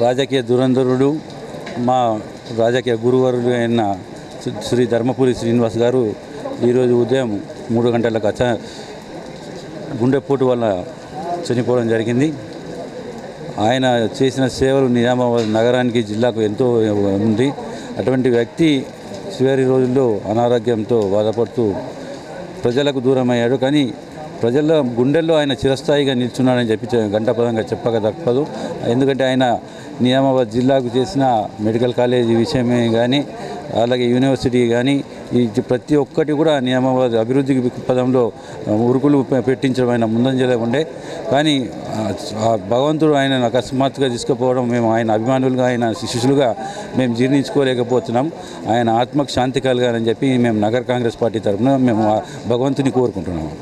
రాజకీయ దురంధరుడు మా రాజకీయ గురువరుడు అయిన శ్రీ- ధర్మపురి శ్రీనివాస్ గారు ఈరోజు ఉదయం మూడు గంటలకు అచ గుండెపోటు వల్ల చనిపోవడం జరిగింది. ఆయన చేసిన సేవలు నిజామాబాద్ నగరానికి జిల్లాకు ఎంతో ఉంది. అటువంటి వ్యక్తి చివరి రోజుల్లో అనారోగ్యంతో బాధపడుతూ ప్రజలకు దూరం అయ్యాడు కానీ ప్రజల గుండెల్లో ఆయన చిరస్థాయిగా నిల్చున్నాడని చెప్పి చె- గంటపదంగా చెప్పక తప్పదు. ఎందుకంటే ఆయన నిజామాబాద్ జిల్లాకు చేసిన మెడికల్ కాలేజీ విషయమే కానీ అలాగే యూనివర్సిటీ కానీ ఈ ప్రతి ఒక్కటి కూడా నియామాబాద్ అభివృద్ధి పదంలో ఉరుకులు పెట్టించడం ఆయన ముందంజలే ఉండే. కానీ ఆ, భగవంతుడు ఆయన అకస్మాత్తుగా తీసుకుపోవడం మేము ఆయన అభిమానులుగా ఆయన శిష్యులుగా మేము జీర్ణించుకోలేకపోతున్నాం. ఆయన ఆత్మకు శాంతి కలగాలని చెప్పి మేము నగర కాంగ్రెస్ పార్టీ తరఫున మేము భగవంతుని కోరుకుంటున్నాము